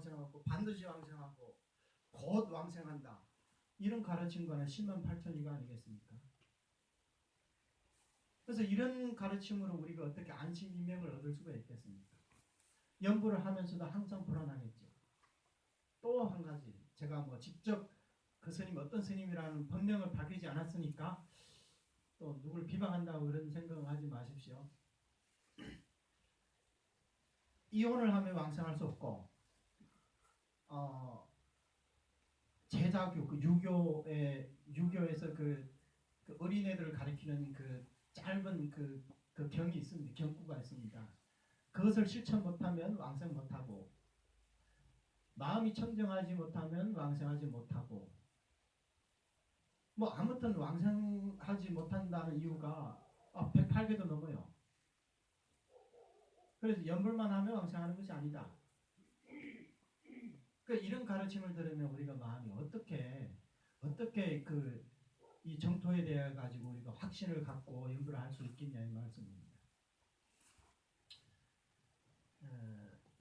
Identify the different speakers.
Speaker 1: 왕성하고 반드시 왕성하고 곧 왕성한다. 이런 가르침과는 10만 8천이가 아니겠습니까? 그래서 이런 가르침으로 우리가 어떻게 안심 이명을 얻을 수가 있겠습니까? 연구를 하면서도 항상 불안하겠죠. 또 한 가지 제가 뭐 직접 그 스님 어떤 스님이라는 본명을 밝히지 않았으니까 또 누굴 비방한다고 그런 생각을 하지 마십시오. 이혼을 하면 왕성할 수 없고 어 제자교 그 유교의 유교에서 그, 그 어린애들을 가리키는 그 짧은 그, 그 경이 있습니다. 경구가 있습니다. 그것을 실천 못하면 왕성 못하고 마음이 청정하지 못하면 왕성하지 못하고 뭐 아무튼 왕성하지 못한다는 이유가 아, 108개도 넘어요. 그래서 연불만 하면 왕성하는 것이 아니다. 가르침을 들으면 우리가 마음이 어떻게 어떻게 그 이 정토에 대해 가지고 우리가 확신을 갖고 연구를 할 수 있겠냐 이 말씀.